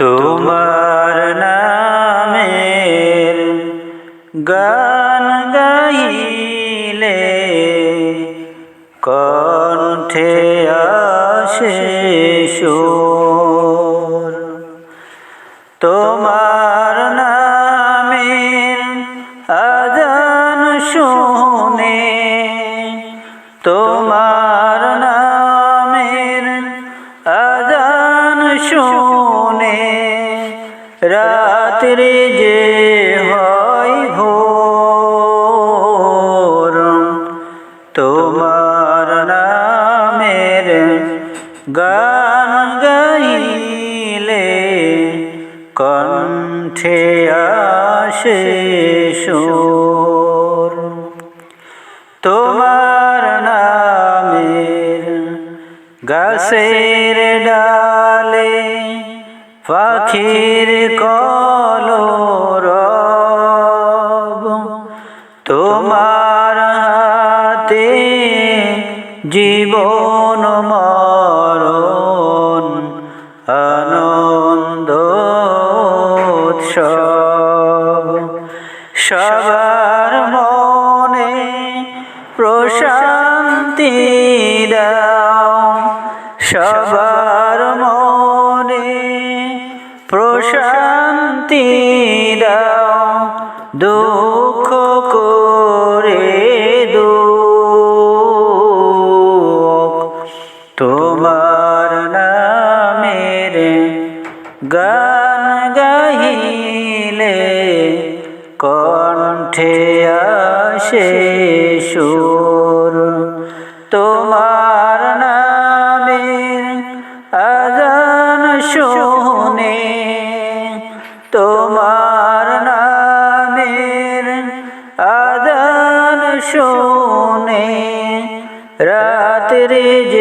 তোমার নামের গান গাইলে কণ্ঠে আসে সুর। তোমার নামের আজান শুনে তোমার নামের আজান শুনে রাত্রি যে হয় ভোর, তোমার নামের গান গাইলে কণ্ঠে আসে সুর। তোমার নামের গাছের ডালে পাখির কলরব তোমার হাতে জীবন মরণ আনন্দ উৎসব। সবার মনে প্রশান্তি প্রশান্তি দাও, দুঃখ করে দুঃখ। তোমার নামের গান গাইলে কণ্ঠে আসে সুর। তোমার নামের আজান শুনে তোমার নামের আদান শোনে রাত্রি যে